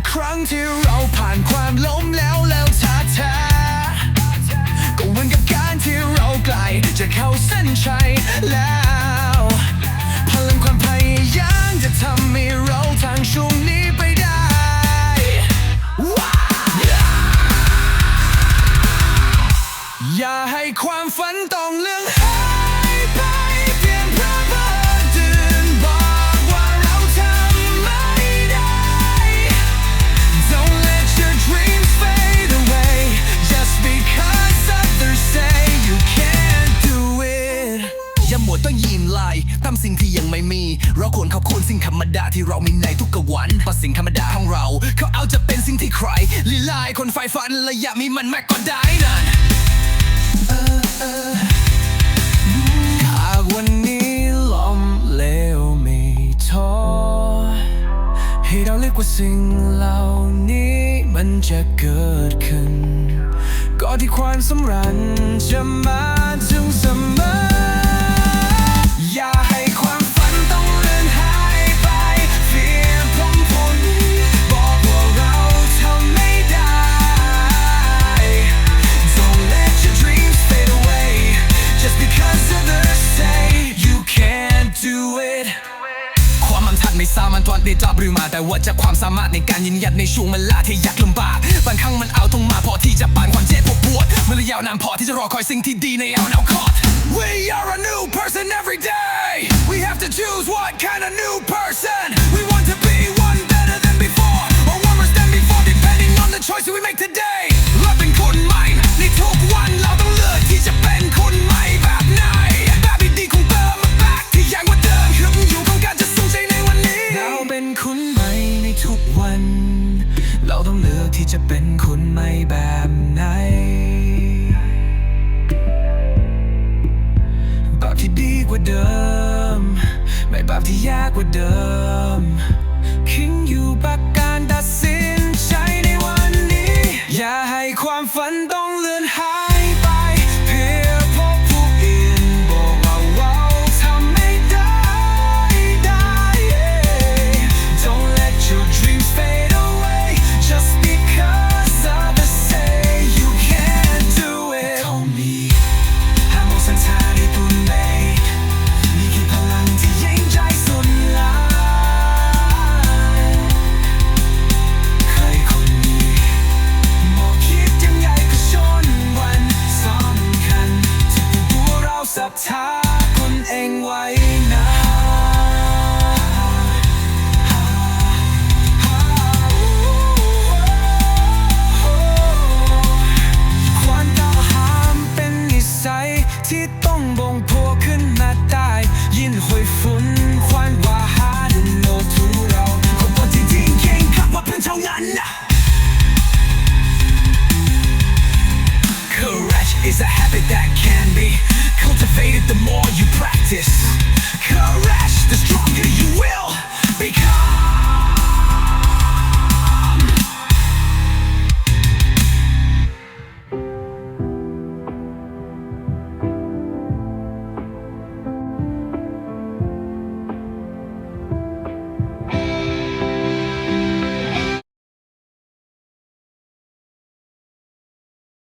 กครั้งที่เราผ่านความล้มแล้วแล้วท้าทาก็เหมือนกับการที่เราไกลจะเข้าเส้นชัยแล้ว พลังความพยายามจะทำให้เราทางช่วงนี้่หมดต้องยิ้มไล่ตามสิ่งที่ยังไม่มี เราควรขอบคุณสิ่งธรรมดาที่เรามีในทุกวันเพราะสิ่งธรรมดาของเรา เขาเอาจะเป็นสิ่งที่ใครลีลายคนไฟฝันและอยากมีมันมากกว่าได้นั่นหากวันนี้ล้มเหลวไม่ท้อให้เราเรียกว่าสิ่งเหล่านี้มันจะเกิดขึ้น ก็ที่ความสำรัญจะมาถึงเสมอ ได้จับหรือมาแต่ว่าจะความสามารถในการยืนยัดในช่วงเวลาที่ยากลำบากบางครั้งมันเอาทงมาพอที่จะปานความเจ็บปวดปวดมันระยาวนานพอที่จะรอคอยสิ่งที่ดีในเอาแนวคอด We are a new person every day We have to choose what kind of new person าพที่ยากกว่าเดิมขึ้นอยู่กับการตัดสินใจในวันนี้ อย่าให้ความฝันต้องเลือ is a habit that can be cultivated the more you practice.